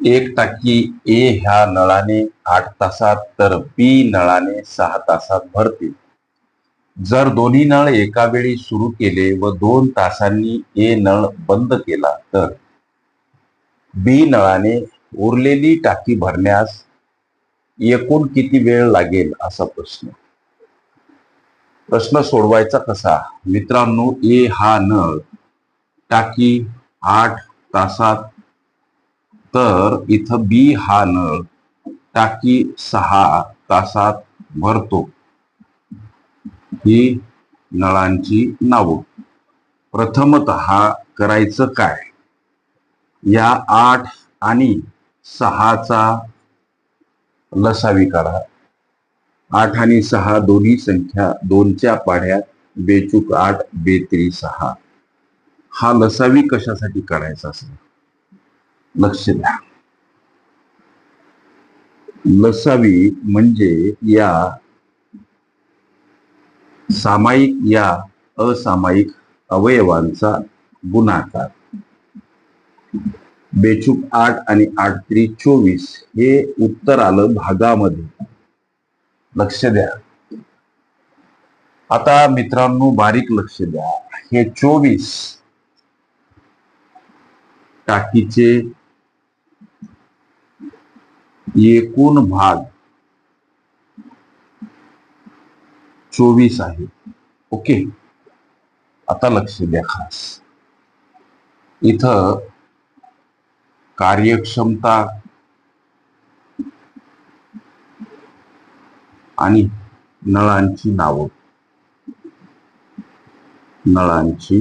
एक टाकी ए ह्या नळाने आठ तासात तर बी नळाने सहा तासात भरते. जर दोन्ही नळ एका वेळी सुरू केले व दोन तासांनी ए नळ बंद केला तर? बी नळाने उरलेली टाकी भरण्यास एकूण किती वेळ लागेल असा प्रश्न. प्रश्न सोडवायचा कसा? मित्रांनो ए हा नळ टाकी आठ तासात तर इथं बी हा नळ टाकी सहा तासात भरतो. ही नळांची नावं. प्रथमत करायचं काय? या आठ आणि सहाचा लसावी करा. आठ आणि सहा दोन्ही संख्या दोनच्या पाढ्यात बेचूक आठ बेत्री सहा. हा लसावी कशासाठी करायचा असेल? लक्ष द्या लसावी म्हणजे या सामायिक या असामायिक अवयवांचा गुणाकार. बेचूक आठ आणि आठ त्री चोवीस हे उत्तर आलं भागामध्ये. लक्ष द्या आता मित्रांनो बारीक लक्ष द्या. हे चोवीस टाकीचे एकूण भाग चोवीस आहे. ओके? आता लक्ष द्या खास. इथं कार्यक्षमता आणि नळांची नावं. नळांची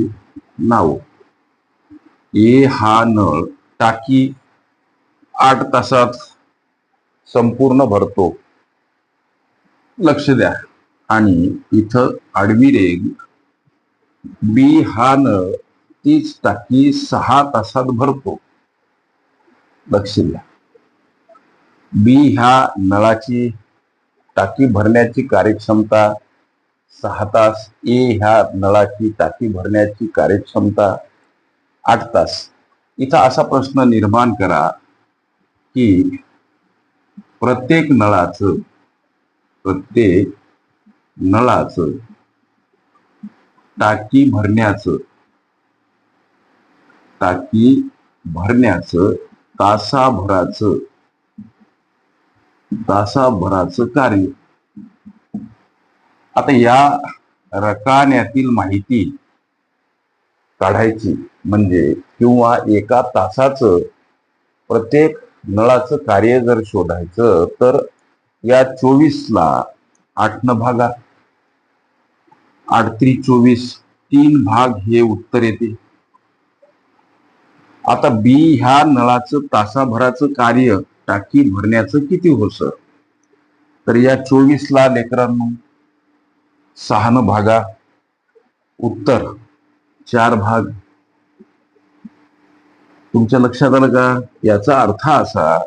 नाव. ए हा नळ टाकी आठ तासात संपूर्ण भरतो. लक्ष द्या. आणि इथं आडवी रेग बी हा नळ तीच टाकी सहा तासात भरतो. लक्ष द्या. बी ह्या नळाची टाकी भरण्याची कार्यक्षमता सहा तास. ए ह्या नळाची टाकी भरण्याची कार्यक्षमता आठ तास. इथं असा प्रश्न निर्माण करा की प्रत्येक नळाचं प्रत्येक नळाचं टाकी भरण्याचं टाकी भरण्याचं तासाभराचं तासाभराचं कार्य. आता या रकान्यातील माहिती काढायची म्हणजे किंवा एका तासाचं प्रत्येक नळाचं कार्य जर शोधायचं तर या चोवीसला आठ न भागा. आठ त्री चोवीस तीन भाग हे उत्तर येते. आता बी ह्या नळाचं तासाभराचं कार्य टाकी भरण्याचं किती होस तर या चोवीस ला लेकरांनो सहा न भागा. उत्तर चार भाग. तुमच्या लक्षात आलं का? याचा अर्थ असा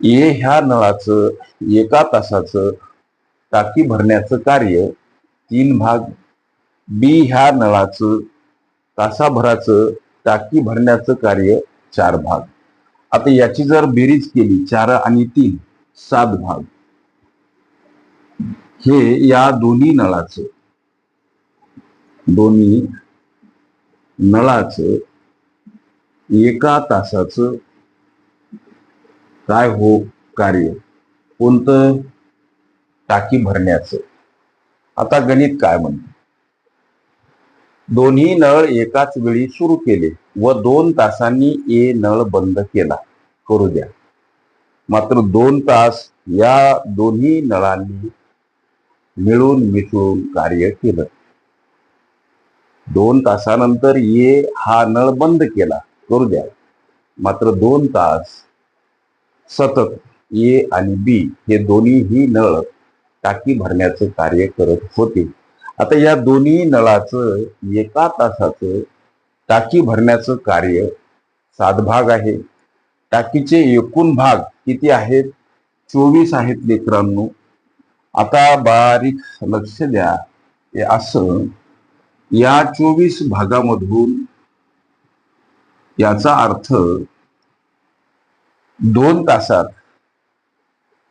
ये ह्या नळाचं एका तासाचं टाकी भरण्याचं कार्य तीन भाग बी ह्या नळाचं तासाभराचं टाकी भरण्याचं कार्य चार भाग. आता याची जर बेरीज केली चार आणि तीन सात भाग. हे या दोन्ही नळाचं दोन्ही नळाचं एका तासाचं काय हो कार्य? कोणतं टाकी भरण्याचं? आता गणित काय म्हणते? दोन्ही नळ एकाच वेळी सुरू केले व दोन तासांनी ए नळ बंद केला. करू द्या. मात्र दोन तास या दोन्ही नळांनी मिळून मिसळून कार्य केलं. दोन तासानंतर ए हा नळ बंद केला. करू द्या. मात्र दोन तास सतत ए आणि बी हे दोन्हीही नळ टाकी भरण्याचं कार्य करत होते. आता या दोन्ही नळाचं एका तासाचं टाकी भरण्याचं कार्य सात भाग आहे. टाकीचे एकूण भाग किती आहेत? चोवीस आहेत लेकरांनो. आता बारीक लक्ष द्या. हे असं या चोवीस भागामधून याचा अर्थ दोन तासात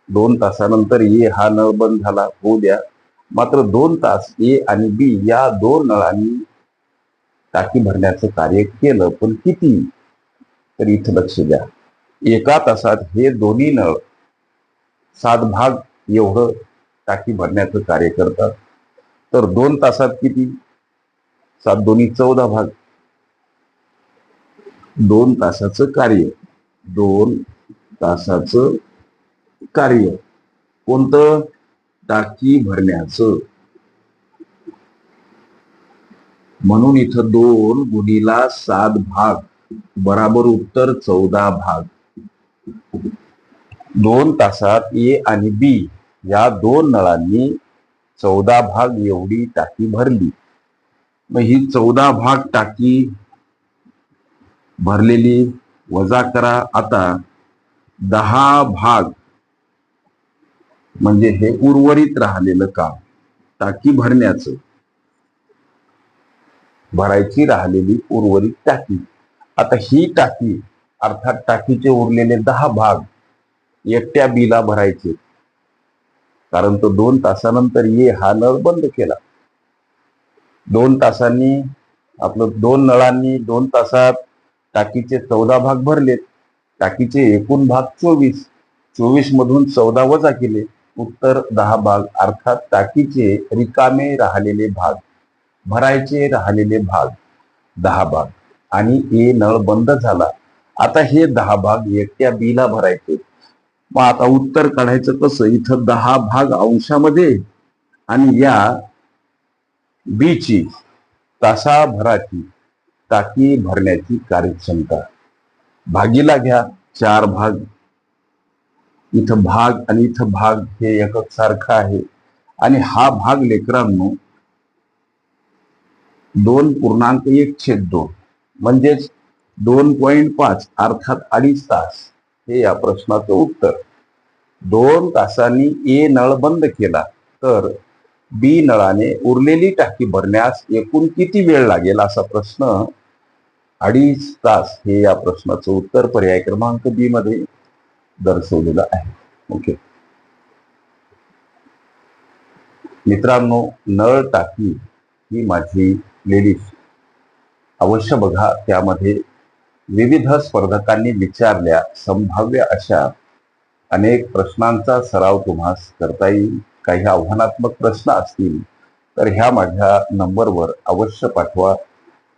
दोन तासानंतर ए हा नळ बंद झाला होऊ द्या. मात्र दोन तास ए आणि बी या दोन नळांनी टाकी भरण्याचं कार्य केलं पण किती? तर इथं लक्ष द्या. एका तासात हे दोन्ही नळ सात भाग एवढं टाकी भरण्याचं कार्य करतात. तर दोन तासात किती? सात दोन्ही चौदा भाग. दोन तासाचं कार्य. दोन तासाचं कार्य. कोणतं? टाकी भरण्याचं. म्हणून इथं दोन गुणीला सात भाग. बराबर उत्तर चौदा भाग. दोन तासात ए आणि बी या दोन नळांनी चौदा भाग एवढी टाकी भरली. मग ही चौदा भाग टाकी भरलेली. वजा करा आता. दहा भाग. म्हणजे हे उर्वरित राहिलेलं काम. टाकी भरण्याचं. भरायची राहिलेली उर्वरित टाकी. आता ही टाकी अर्थात टाकीचे उरलेले दहा भाग एकट्या बीला भरायचे. कारण तो दोन तासानंतर ये हा नळ बंद केला. दोन तासांनी आपलं दोन नळांनी दोन तासात टाकीचे चौदा भाग भरलेत. टाकीचे एकूण भाग चोवीस. चोवीस मधून चौदा वजा केले. उत्तर दहा भाग. अर्थात टाकीचे रिकामे राहिलेले भाग. भरायचे राहिलेले भाग. दहा भाग. आणि ए नळ बंद झाला. आता हे दहा भाग एकट्या बीला भरायचे. मग आता उत्तर काढायचं कसं? इथं दहा भाग अंशामध्ये आणि या बीची तासाभराची टाकी भरण्याची कार्यक्षमता. भागीला घ्या चार भाग. इथं भाग आणि इथं भाग हे एकक सारखं आहे. आणि हा भाग लेकरांनो दोन पूर्णांक एक छेद दोन. म्हणजेच दोन पॉईंट पाच अर्थात अडीच तास. हे या प्रश्नाचं उत्तर. दोन तासांनी ए नळ बंद केला तर बी नळाने उरलेली टाकी भरण्यास एकूण किती वेळ लागेल असा प्रश्न अडीच तास हे या प्रश्नाचं उत्तर पर्याय क्रमांक बी मध्ये दर्शवलेलं आहे. ओके मित्रांनो नळ टाकी ही माझी लेडीज. अवश्य बघा त्यामध्ये विविध स्पर्धकांनी विचारल्या संभाव्य अशा अनेक प्रश्नांचा सराव तुम्हास करता येईल. काही आव्हानात्मक प्रश्न असतील तर ह्या माझ्या नंबरवर अवश्य पाठवा.